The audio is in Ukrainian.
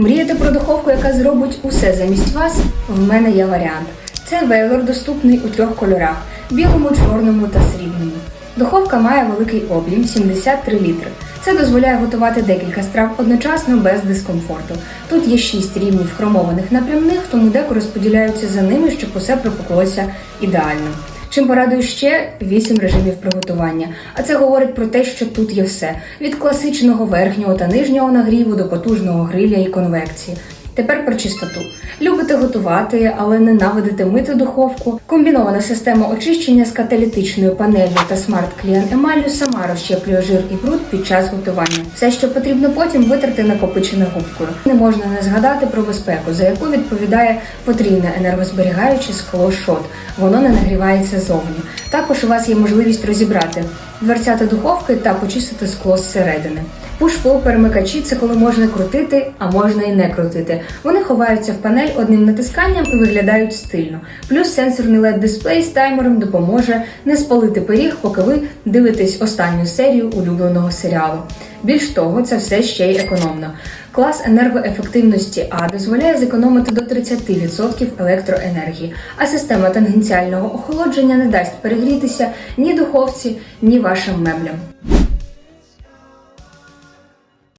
Мрієте про духовку, яка зробить усе замість вас? В мене є варіант. Це вейлор доступний у трьох кольорах: білому, чорному та срібному. Духовка має великий об'єм 73 літри. Це дозволяє готувати декілька страв одночасно без дискомфорту. Тут є 6 рівнів хромованих напрямних, тому деко розподіляються за ними, щоб усе пропеклося ідеально. Чим порадую ще 8 режимів приготування. А це говорить про те, що тут є все: від класичного верхнього та нижнього нагріву до потужного гриля і конвекції. Тепер про чистоту. Любите готувати, але ненавидите мити духовку. Комбінована система очищення з каталітичною панелью та смарт клієн емаллю сама розщеплює жир і бруд під час готування. Все, що потрібно потім витерти накопичене губкою. Не можна не згадати про безпеку, за яку відповідає потрійне енергозберігаюче скло шот. Воно не нагрівається зовні. Також у вас є можливість розібрати дверцята духовки та почистити скло зсередини. Push-pull перемикачі це коли можна крутити, а можна і не крутити. Вони ховаються в панель одним натисканням і виглядають стильно. Плюс сенсорний led дисплей з таймером допоможе не спалити пиріг, поки ви дивитесь останню серію улюбленого серіалу. Більш того, це все ще й економно. Клас енергоефективності А дозволяє зекономити до 30% електроенергії, а система тангенціального охолодження не дасть перегрітися ні духовці, ні вашим меблям.